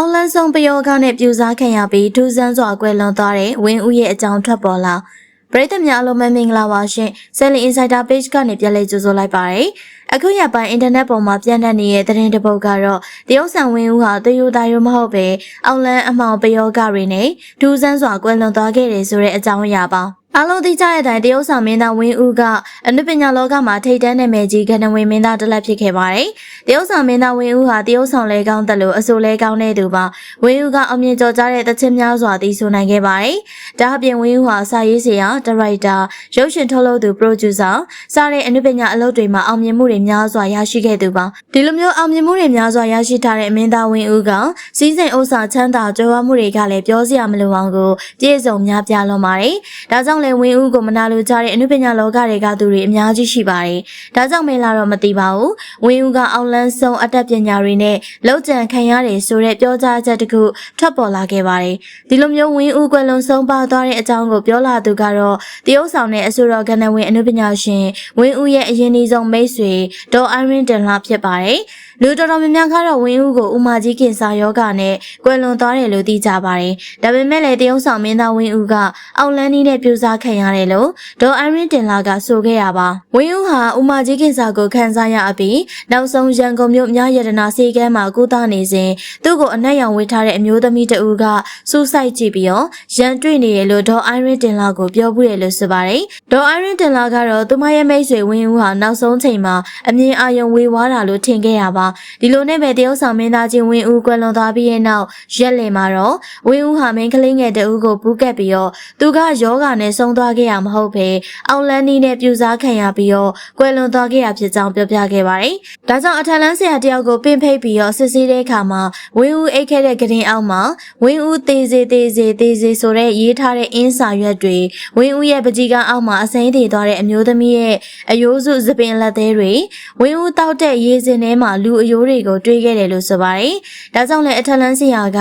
အောင်လန်းဆုံးပယောဂနဲ့ပြူစားခံရပြီးဒူးဆန်းစွာကွယ်လွန်သွားတဲ့ဝင်းဦးရဲ့အကြောင်းထွက်ပေါ်လာပရိသတ်များအလုံးမမင်္ဂလာပါရှင် Selling Insider Page ကနေပြန်လည်ကြိုဆိုလိုက်ပါရယ်အခုရပိုင်းအင်တာနက်ပေါ်မှာပြန့်နှံ့နေတဲ့သတင်းတစ်ပုဒ်ကတော့တရုတ်ဆန်ဝင်းဦးဟာတယူတာရုံမဟုတ်ပဲအောင်လန်းအမောင်ပယောဂတွေနဲ့ဒူးဆန်းစွာကွယ်လွန်သွားခဲ့တယ်ဆိုတဲ့အကြောင်းအရာပါ အလုံးသိကြတဲ့အတိုင်းတရုတ်ဆောင်မင်းသားဝင်းဦးကအနုပညာလောကမှာထိတ်တန်းနာမည်ကြီးကဏ္ဍဝင်မင်းသားတစ်လက်ဖြစ်ခဲ့ပါတယ်။တရုတ်ဆောင်မင်းသားဝင်းဦးဟာတရုတ်ဆောင်လဲကောင်းတယ်လို့အဆိုလဲကောင်းတဲ့သူပါ။ဝင်းဦးကအမြင့်ကျော်ကြားတဲ့တခြင်းများစွာသိဆိုနိုင်ခဲ့ပါတယ်။ဒါအပြင်ဝင်းဦးဟာစာရေးဆရာ၊ဒါရိုက်တာ၊ရုပ်ရှင်ထုတ်လုပ်သူ၊ပရိုဂျူဆာစတဲ့အနုပညာအလုပ်တွေမှာအောင်မြင်မှုတွေများစွာရရှိခဲ့သူပါ။ဒီလိုမျိုးအောင်မြင်မှုတွေများစွာရရှိထားတဲ့မင်းသားဝင်းဦးကစီးစိမ်ဥစ္စာချမ်းသာကြွယ်ဝမှုတွေကလည်းပြောစရာမလိုအောင်ကိုပြည့်စုံများပြားလွန်ပါတယ်။ဒါကြောင့်လည်းဝင်းဦးကိုမနာလိုကြတဲ့အနုပညာလောကတွေကသူတွေအများကြီးရှိပါတယ်။ဒါကြောင့်မင်းလာတော့မသိပါဘူး။ဝင်းဦးကအောင်လန်းဆုံးအတတ်ပညာတွေနဲ့လောက်ကျန်ခံရတယ်ဆိုတဲ့ပြောကြားချက်တစ်ခုထွက်ပေါ်လာခဲ့ပါတယ်။ဒီလိုမျိုးဝင်းဦးကွယ်လွန်ဆုံးပါသွားတဲ့အကြောင်းကိုပြောလာသူကတော့တရုတ်ဆောင်တဲ့အဆိုတော်ကဏ္ဍဝင်အနုပညာရှင်ဝင်းဦးရဲ့အရင်အနည်းဆုံးမိတ်ဆွေဒေါ်အိုင်ရင်တန်လာဖြစ်ပါတယ်။ လူတော်တော်များများကတော့ဝင်းဦးကိုဥမာကြီးခင်စာယောဂနဲ့ကွယ်လွန်သွားတယ်လို့သိကြပါတယ်။ဒါပေမဲ့လည်းတရုတ်ဆောင်မင်းသားဝင်းဦးကအောင်လန်းနီးနဲ့ပြူစားခံရတယ်လို့ဒေါ်အိုင်ရင်တင်လာကဆိုခဲ့ရပါ။ဝင်းဦးဟာဥမာကြီးခင်စာကိုခံစားရအပြီးနောက်ဆုံးရန်ကုန်မြို့မြရတနာစေကမ်းမှာကုသနေစဉ်သူ့ကိုအနက်ရောင်ဝေထားတဲ့အမျိုးသမီးတဦးကစူးစိုက်ကြည့်ပြီးတော့ရန်တွေ့နေရလို့ဒေါ်အိုင်ရင်တင်လာကိုပြောပြရလို့ဆိုပါတယ်။ဒေါ်အိုင်ရင်တင်လာကတော့သူမရဲ့မိတ်ဆွေဝင်းဦးဟာနောက်ဆုံးချိန်မှာအမြင်အာရုံဝေဝါးတာလို့ထင်ခဲ့ရပါ။ဒီလိုနဲ့ပဲတရုတ်ဆောင်မင်းသားချင်းဝင်းဦးကွယ်လွန်သွားပြီးရဲ့နောက်ရက်လင်မှာတော့ဝင်းဦးဟာမင်းကလေးငယ်တဦးကိုပူးကပ်ပြီးတော့သူကယောဂနဲ့ဆုံးသွားခဲ့ရမဟုတ်ပဲအောင်လန်းနီးနဲ့ပြူစားခံရပြီးတော့ကွယ်လွန်သွားခဲ့ရဖြစ်ကြောင်းပြောပြခဲ့ပါတယ်။ဒါကြောင့်အထက်လန်းဆရာတယောက်ကိုပင့်ဖိတ်ပြီးတော့စစ်ဆေးတဲ့အခါမှာဝင်းဦးအိတ်ခဲ့တဲ့ကရင်အောက်မှာဝင်းဦးသေးစေသေးစေသေးစေဆိုတဲ့ရေးထားတဲ့အင်းစာရွက်တွေဝင်းဦးရဲ့ပကြီးကအောက်မှာအစိမ်းသေးသွားတဲ့အမျိုးသမီးရဲ့အယိုးစုသပင်လက်သေးတွေဝင်းဦးတောက်တဲ့ရေစင်ထဲမှာလူအယိုးတွေကိုတွေးခဲ့တယ်လို့ဆိုပါတယ်။ဒါကြောင့်လည်းအထက်လန်းဆရာက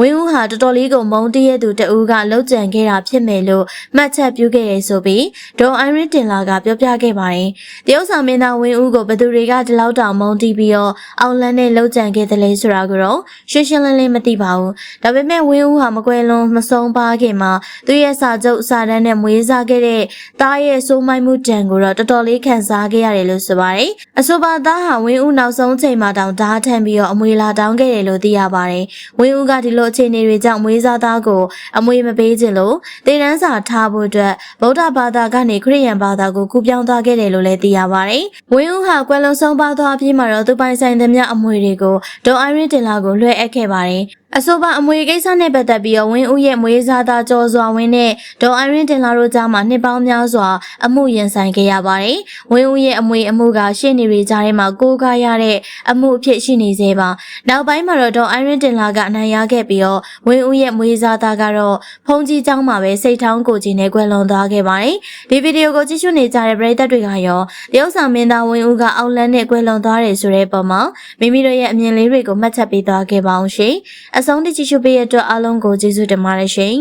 ဝင်းဦးဟာတော်တော်လေးကိုမုန်းတည့်ရသူတဦးကလှုပ်ကြံခဲ့တာဖြစ်မယ်လို့မှတ်ချက်ပြုခဲ့ရဆိုပြီးဒေါ်အိုင်ရင်တင်လာကပြောပြခဲ့ပါတယ်။တရုတ်ဆောင်မင်းသားဝင်းဦးကိုဘယ်သူတွေကဒီလောက်တောင်မုန်းတီးပြီးတော့အောင်လန်းနဲ့လှုပ်ကြံခဲ့တယ်လဲဆိုတာကိုတော့ရှင်းရှင်းလင်းလင်းမသိပါဘူး။ဒါပေမဲ့ဝင်းဦးဟာမကွယ်လွန်မဆုံးပါခင်မှာသူရဲ့စာချုပ်စာတမ်းနဲ့မွေးစားခဲ့တဲ့သားရဲ့စိုးမိုက်မှုတံကိုတော့တော်တော်လေးခံစားခဲ့ရတယ်လို့ဆိုပါတယ်။ အဆိုပါသားဟာဝင်းဦးနောက်ဆုံးချိန်မှာတောင်ဓာတ်ထမ်းပြီးတော့အမွေလာတောင်းခဲ့တယ်လို့သိရပါတယ်။ဝင်းဦးကဒီလိုအခြေအနေတွေကြောင့်မွေးစားသားကိုအမွေမပေးခြင်းလို့တေတန်းစာထားဖို့အတွက်ဗုဒ္ဓဘာသာကနေခရစ်ယာန်ဘာသာကိုကူပြောင်းသွားခဲ့တယ်လို့လည်းသိရပါတယ်။ဝင်းဦးဟာကွယ်လွန်ဆုံးပါသွားပြီးမှတော့သူပိုင်ဆိုင်သမျှအမွေတွေကိုဒေါ်အိုင်ရင်တင်လာကိုလွှဲအပ်ခဲ့ပါတယ်။အဆိုပါအမွေကိစ္စနဲ့ပတ်သက်ပြီးတော့ဝင်းဦးရဲ့မွေးစားသားကျော်စွာဝင်းနဲ့ဒေါ်အိုင်ရင်တင်လာတို့ကြားမှာနှစ်ပေါင်းများစွာအမှုရင်ဆိုင်ခဲ့ရပါတယ်။ဝင်းဦးရဲ့အမွေအမှုကရှေ့နေတွေကြားထဲမှာကိုးကားရတဲ့အမှုအဖြစ်ရှိနေသေးပါ။နောက်ပိုင်းမှာတော့ဒေါ်အိုင်ရင်တင်လာကအနိုင်ရခဲ့ပြီးတော့ဝင်းဦးရဲ့မွေးစားသားကတော့ဖုန်ကြီးကျောင်းမှာပဲစိတ်ထောင်းကိုကြီးနဲ့ကွယ်လွန်သွားခဲ့ပါတယ်။ဒီဗီဒီယိုကိုကြည့်ရှုနေကြတဲ့ပရိသတ်တွေကရောတရုတ်ဆောင်မင်းသားဝင်းဦးကအောက်လန်းနဲ့ကွယ်လွန်သွားတယ်ဆိုတဲ့ပုံမှာမိမိတို့ရဲ့အမြင်လေးတွေကိုမှတ်ချက်ပေးသွားခဲ့ပါအောင်ရှင်။အဆုံးထိကြည့်ရှုပေးတဲ့အတွက်အားလုံးကိုကျေးဇူးတင်ပါတယ်ရှင်